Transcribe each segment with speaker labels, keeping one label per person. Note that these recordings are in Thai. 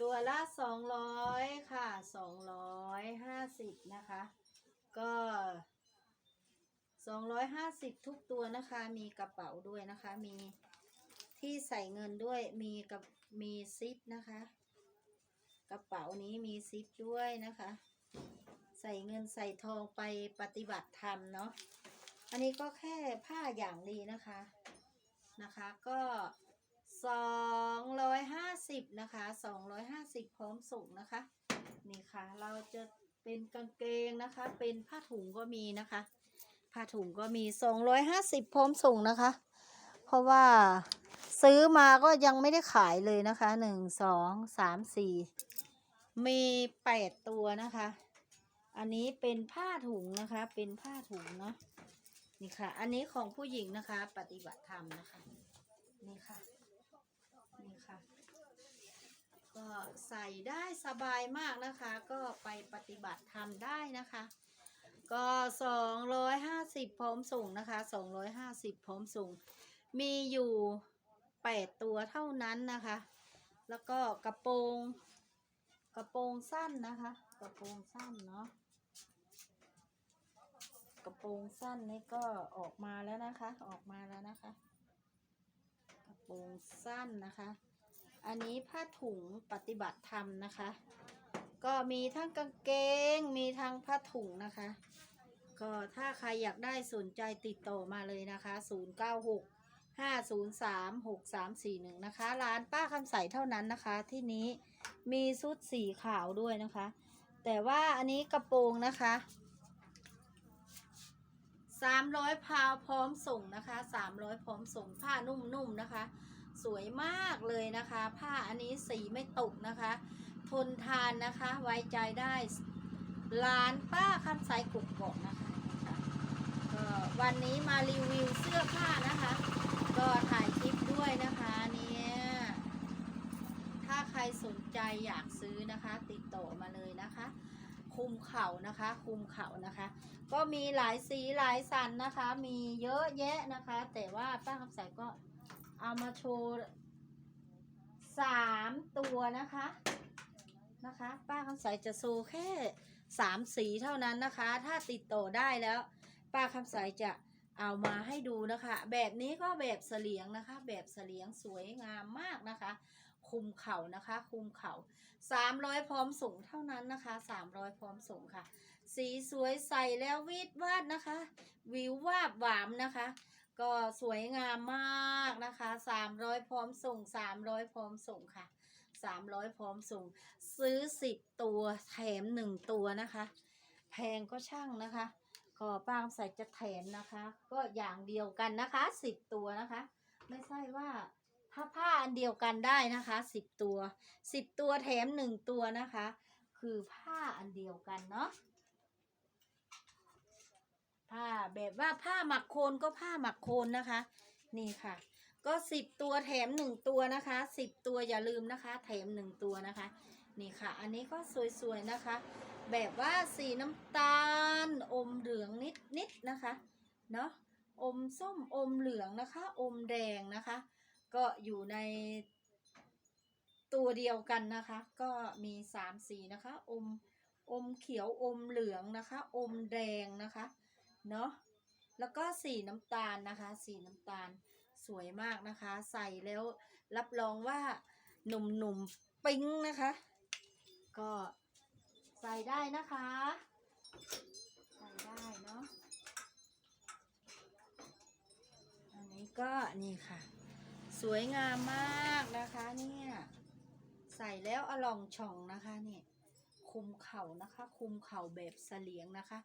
Speaker 1: ตัวละสองร้อยค่ะสองร้อยห้าสิบนะคะ ก็สองร้อยห้าสิบทุกตัวนะคะ มีกระเป๋าด้วยนะคะ มีที่ใส่เงินด้วยมีกับมีซิปนะคะ กระเป๋านี้มีซิปด้วยนะคะ ใส่เงินใส่ทองไปปฏิบัติธรรมเนาะอันนี้ก็แค่ผ้าอย่างดีนะคะนะคะ ก็ สองร้อยห้าสิบนะคะสองร้อยห้าสิบพร้อมส่งนะคะ นี่ค่ะ เราจะเป็นกางเกงนะคะ เป็นผ้าถุงก็มีนะคะ ผ้าถุงก็มีสองร้อยห้าสิบพร้อมส่งนะคะ เพราะว่าซื้อมาก็ยังไม่ได้ขายเลยนะคะหนึ่งสองสามสี่มีแปดตัวนะคะ อันนี้เป็นผ้าถุงนะคะ เป็นผ้าถุงเนาะ นี่ค่ะ อันนี้ของผู้หญิงนะคะ ปฏิบัติธรรมนะคะ นี่ค่ะ ค่ะ ก็ใส่ได้สบายมากนะคะ ก็ไปปฏิบัติธรรมได้นะคะ ก็สองร้อยห้าสิบพร้อมส่งนะคะสองร้อยห้าสิบพร้อมส่ง มีอยู่แปดตัวเท่านั้นนะคะ แล้วก็กระโปรง กระโปรงสั้นนะคะ กระโปรงสั้นเนาะกระโปรงสั้นนี่ก็ออกมาแล้วนะคะ ออกมาแล้วนะคะ กระโปรงสั้นนะคะ อันนี้ผ้าถุงปฏิบัติธรรมนะคะ ก็มีทั้งกางเกง มีทั้งผ้าถุงนะคะ ก็ถ้าใครอยากได้สนใจติดต่อมาเลยนะคะ 096 503 6341 นะคะ ร้านป้าคำใสเท่านั้นนะคะ ที่นี้มีชุดสีขาวด้วยนะคะ แต่ว่าอันนี้กระโปรงนะคะ300พาวพร้อมส่งนะคะ300พร้อมส่งผ้านุ่มๆนะคะ สวยมากเลยนะคะ ผ้าอันนี้สีไม่ตกนะคะ ทนทานนะคะไว้ใจได้ร้านป้าคำใสกุกกาะนะคะนะคะก็วันนี้มารีวิวเสื้อผ้านะคะ ก็ถ่ายคลิปด้วยนะคะเนี่ยถ้าใครสนใจอยากซื้อนะคะ ติดต่อมาเลยนะคะ คุมเข่านะคะ คุมเข่านะคะ ก็มีหลายสีหลายสันนะคะ มีเยอะแยะนะคะ แต่ว่าป้าคำใสก็ เอามาโชว์สามตัวนะคะนะคะ ป้าคำใสจะโชว์แค่สามสีเท่านั้นนะคะ ถ้าติดต่อได้แล้ว ป้าคำใสจะเอามาให้ดูนะคะ แบบนี้ก็แบบเสลียงนะคะ แบบเสลียงสวยงามมากนะคะ คุมเข่านะคะ คุมเข่าสามร้อยพร้อมส่งเท่านั้นนะคะสามร้อยพร้อมส่งค่ะ สีสวยใสแล้ววิดวาดนะคะ วิววาบหวามนะคะ ก็สวยงามมากนะคะสามร้อยพร้อมส่งสามร้อยพร้อมส่งค่ะสามร้อยพร้อมส่ง ซื้อสิบตัวแถมหนึ่งตัวนะคะ แพงก็ช่างนะคะก็ป้าใส่จะแถมนะคะ ก็อย่างเดียวกันนะคะสิบตัวนะคะ ไม่ใช่ว่าถ้าผ้าอันเดียวกันได้นะคะสิบตัวสิบตัวแถมหนึ่งตัวนะคะ คือผ้าอันเดียวกันเนาะ ผ้าแบบว่าผ้าหมักโคนก็ผ้าหมักโคนนะคะ นี่ค่ะ ก็สิบตัวแถมหนึ่งตัวนะคะสิบตัวอย่าลืมนะคะ แถมหนึ่งตัวนะคะ นี่ค่ะ อันนี้ก็สวยๆนะคะ แบบว่าสีน้ำตาล อมเหลืองนิดๆนะคะเนาะอมส้มอมเหลืองนะคะ อมแดงนะคะ ก็อยู่ในตัวเดียวกันนะคะ ก็มีสามสีนะคะ อมอมเขียวอมเหลืองนะคะ อมแดงนะคะ เนาะแล้วก็สีน้ำตาลนะคะ สีน้ำตาลสวยมากนะคะ ใส่แล้วรับรองว่าหนุ่มๆปิ๊งนะคะ ก็ใส่ได้นะคะ ใส่ได้เนาะอันนี้ก็นี่ค่ะ สวยงามมากนะคะเนี่ย ใส่แล้วอลองช่องนะคะเนี่ย คุมเข่านะคะ คุมเข่าแบบเสลียงนะคะ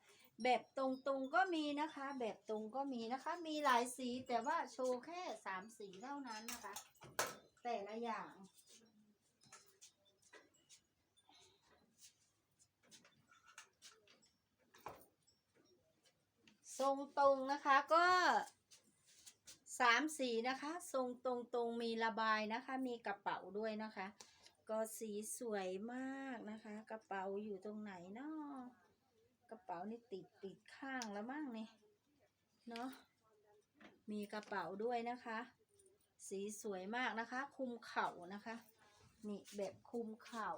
Speaker 1: แบบตรงๆก็มีนะคะ แบบตรงก็มีนะคะ มีหลายสีแต่ว่าโชว์แค่สามสีเท่านั้นนะคะ แต่ละอย่างทรงตรงนะคะก็สามสีนะคะ ทรงตรงตรงๆมีระบายนะคะ มีกระเป๋าด้วยนะคะ ก็สีสวยมากนะคะ กระเป๋าอยู่ตรงไหนเนาะกระเป๋านี่ติดติดข้างแล้วมั้งนี่เนาะมีกระเป๋าด้วยนะคะ สีสวยมากนะคะ คุมเข่านะคะ นี่แบบคลุมเข่า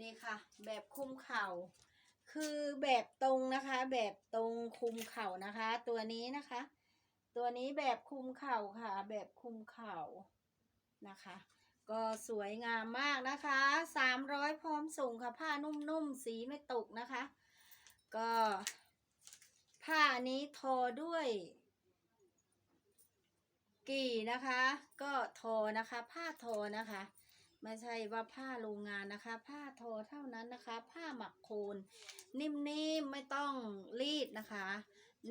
Speaker 1: นี่ค่ะ แบบคุมเข่า คือแบบตรงนะคะ แบบตรงคุมเข่านะคะ ตัวนี้นะคะ ตัวนี้แบบคุมเข่าค่ะ แบบคุมเข่านะคะ ก็สวยงามมากนะคะสามร้อยพร้อมส่งค่ะ ผ้านุ่มๆสีไม่ตกนะคะ ก็ผ้านนี้ทอด้วยกี่นะคะ ก็ทอนะคะ ผ้าทอนะคะ ไม่ใช่ว่าผ้าโรงงานนะคะ ผ้าทอเท่านั้นนะคะ ผ้าหมักโคน นิ่มๆไม่ต้องรีดนะคะ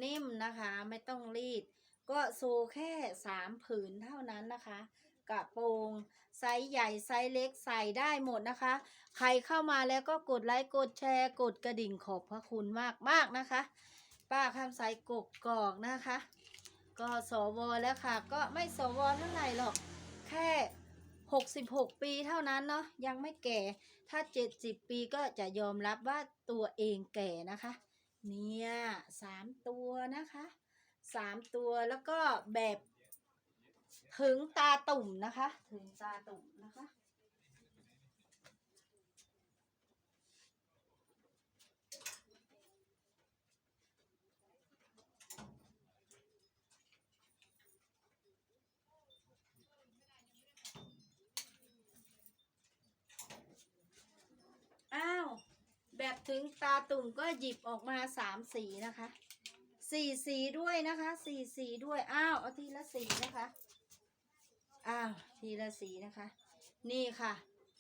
Speaker 1: นิ่มนะคะไม่ต้องรีด ก็โซแค่สามผืนเท่านั้นนะคะกระโปรงไซส์ใหญ่ไซส์เล็กใส่ได้หมดนะคะ ใครเข้ามาแล้วก็กดไลค์กดแชร์ กดกระดิ่งขอบพระคุณมากมากนะคะ ป้าคำใสกกกอกนะคะ ก็สวแล้วค่ะ ก็ไม่สวเท่าไหร่หรอกแค่ 66 ปีเท่านั้นเนาะยังไม่แก่ถ้า 70 ปีก็จะยอมรับว่าตัวเองแก่นะคะ เนี่ยสามตัวนะคะสามตัวแล้วก็แบบถึงตาตุ่มนะคะ ถึงตาตุ่มนะคะ อ้าว แบบ ถึงตาตุ่มก็หยิบออกมาสามสีนะคะสี่สีด้วยนะคะสี่สีด้วยอ้าวเอาทีละสีนะคะอ้าวทีละสีนะคะ นี่ค่ะ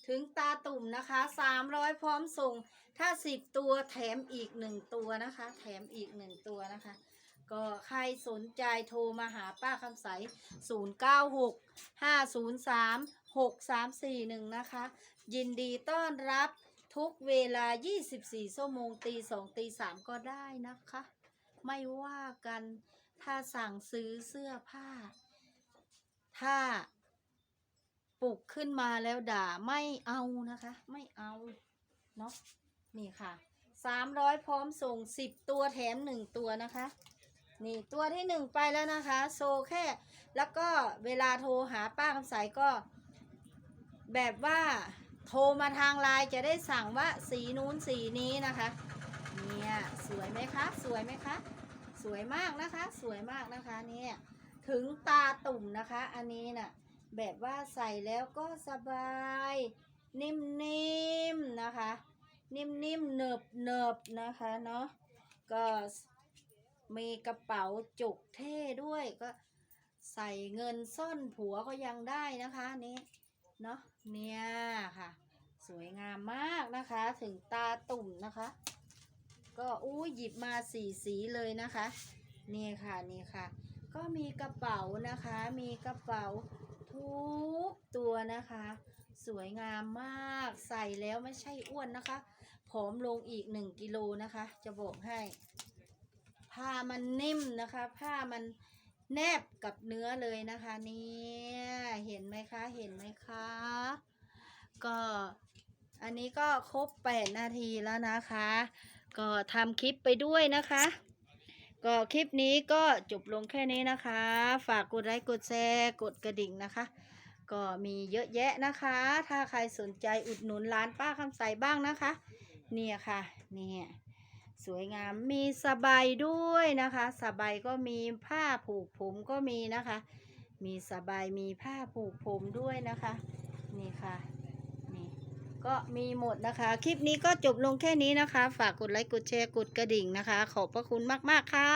Speaker 1: ถึงตาตุ่มนะคะสามร้อยพร้อมส่ง ถ้าสิบตัวแถมอีกหนึ่งตัวนะคะ แถมอีกหนึ่งตัวนะคะ ก็ใครสนใจโทรมาหาป้าคำใส0 9 6 5 0 3 6 3 4 1นะคะ ยินดีต้อนรับ ทุกเวลา 24 ชั่วโมงตี2ตี3ก็ได้นะคะ ไม่ว่ากันถ้าสั่งซื้อเสื้อผ้า ถ้าปลุกขึ้นมาแล้วด่าไม่เอานะคะ ไม่เอาเนาะนี่ค่ะ 300 พร้อมส่ง 10 ตัวแถม 1 ตัวนะคะนี่ตัวที่หนึ่งไปแล้วนะคะ โซแค่ แล้วก็เวลาโทรหาป้าคำใสก็แบบว่า โทรมาทางไลน์จะได้สั่งว่าสีนู้นสีนี้นะคะ เนี่ยสวยไหมคะ สวยไหมคะ สวยมากนะคะ สวยมากนะคะเนี่ยถึงตาตุ่มนะคะ อันนี้น่ะแบบว่าใส่แล้วก็สบาย นิ่มๆนะคะ นิ่มๆเนิบเนิบนะคะเนาะก็มีกระเป๋าจุกเท่ด้วยก็ใส่เงินซ่อนผัวก็ยังได้นะคะนี่ เนาะเนี่ยค่ะ สวยงามมากนะคะ ถึงตาตุ่มนะคะ ก็อู้หยิบมาสีสีเลยนะคะนี่ค่ะนี่ค่ะ ก็มีกระเป๋านะคะ มีกระเป๋าทุกตัวนะคะ สวยงามมากใส่แล้วไม่ใช่อ้วนนะคะ ผอมลงอีกหนึ่งกิโลนะคะ จะบอกให้ ผ้ามันนิ่มนะคะ ผ้ามัน แนบกับเนื้อเลยนะคะเนี่ยเห็นไหมคะเห็นไหมคะก็อันนี้ก็ครบแปดนาทีแล้วนะคะ ก็ทำคลิปไปด้วยนะคะ ก็คลิปนี้ก็จบลงแค่นี้นะคะ ฝากกดไลค์กดแชร์กดกระดิ่งนะคะ ก็มีเยอะแยะนะคะ ถ้าใครสนใจอุดหนุนร้านป้าคำใสบ้างนะคะ เนี่ยค่ะเนี่ย สวยงามมีสบายด้วยนะคะสบายก็มีผ้าผูกผมก็มีนะคะ มีสบายมีผ้าผูกผมด้วยนะคะ นี่ค่ะนี่ก็มีหมดนะคะ คลิปนี้ก็จบลงแค่นี้นะคะ ฝากกดไลค์กดแชร์กดกระดิ่งนะคะ ขอบพระคุณมาก ๆ ค่ะ